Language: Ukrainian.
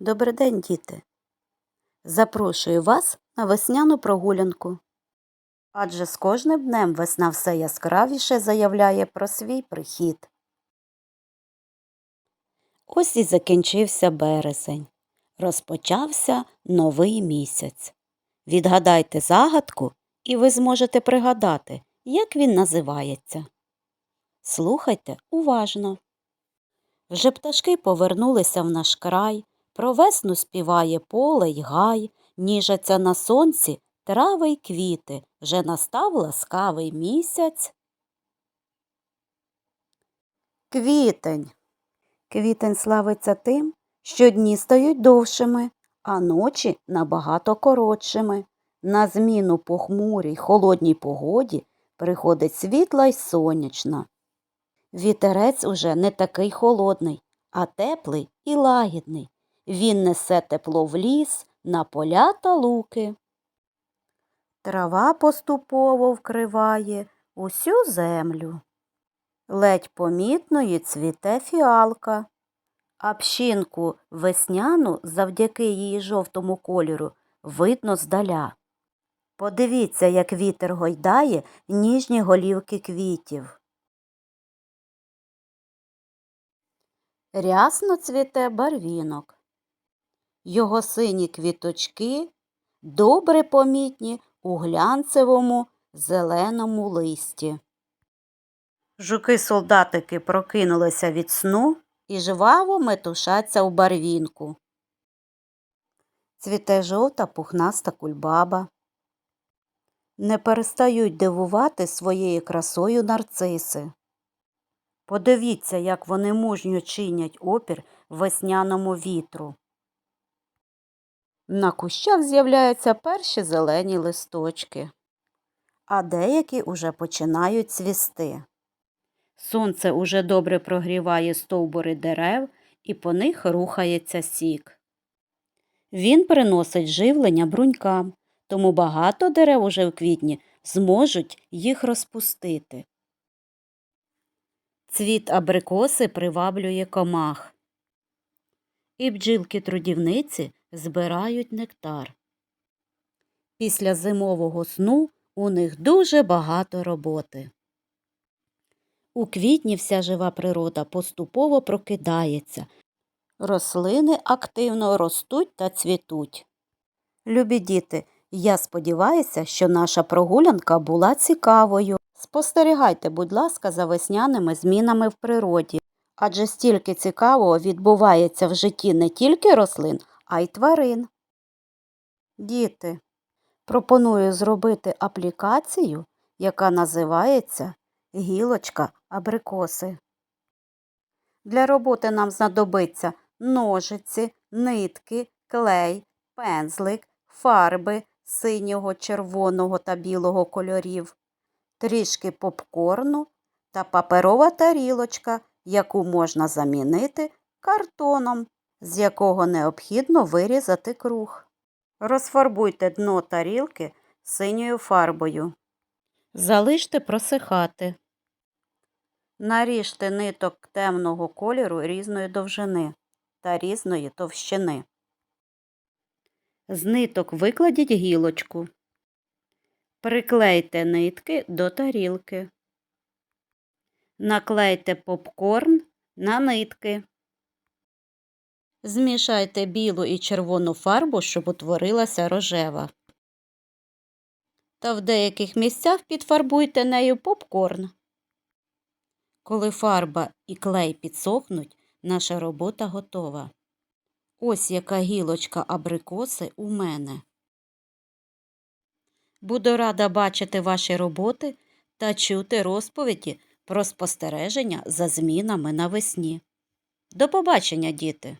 Добрий день, діти! Запрошую вас на весняну прогулянку. Адже з кожним днем весна все яскравіше заявляє про свій прихід. Ось і закінчився березень. Розпочався новий місяць. Відгадайте загадку, і ви зможете пригадати, як він називається. Слухайте уважно. Вже пташки повернулися в наш край, про весну співає поле й гай, ніжаться на сонці трави й квіти, вже настав ласкавий місяць. Квітень. Квітень славиться тим, що дні стають довшими, а ночі набагато коротшими. На зміну похмурій холодній погоді приходить світла й сонячна. Вітерець уже не такий холодний, а теплий і лагідний. Він несе тепло в ліс, на поля та луки. Трава поступово вкриває усю землю. Ледь помітною цвіте фіалка, а пщинку весняну завдяки її жовтому кольору видно здаля. Подивіться, як вітер гойдає ніжні голівки квітів. Рясно цвіте барвінок. Його сині квіточки добре помітні у глянцевому зеленому листі. Жуки-солдатики прокинулися від сну і жваво метушаться у барвінку. Цвіте жовта пухнаста кульбаба. Не перестають дивувати своєю красою нарциси. Подивіться, як вони мужньо чинять опір весняному вітру. На кущах з'являються перші зелені листочки, а деякі уже починають цвісти. Сонце уже добре прогріває стовбури дерев і по них рухається сік. Він приносить живлення брунькам, тому багато дерев уже в квітні зможуть їх розпустити. Цвіт абрикоси приваблює комах. І бджілки-трудівниці збирають нектар. Після зимового сну у них дуже багато роботи. У квітні вся жива природа поступово прокидається. Рослини активно ростуть та цвітуть. Любі діти, я сподіваюся, що наша прогулянка була цікавою. Спостерігайте, будь ласка, за весняними змінами в природі, адже стільки цікавого відбувається в житті не тільки рослин, а й тварин. Діти, пропоную зробити аплікацію, яка називається гілочка абрикоси. Для роботи нам знадобиться ножиці, нитки, клей, пензлик, фарби синього, червоного та білого кольорів, трішки попкорну та паперова тарілочка, яку можна замінити картоном, з якого необхідно вирізати круг. Розфарбуйте дно тарілки синьою фарбою. Залиште просихати. Наріжте ниток темного кольору різної довжини та різної товщини. З ниток викладіть гілочку. Приклейте нитки до тарілки. Наклейте попкорн на нитки. Змішайте білу і червону фарбу, щоб утворилася рожева. Та в деяких місцях підфарбуйте нею попкорн. Коли фарба і клей підсохнуть, наша робота готова. Ось яка гілочка абрикоси у мене. Буду рада бачити ваші роботи та чути розповіді про спостереження за змінами навесні. До побачення, діти!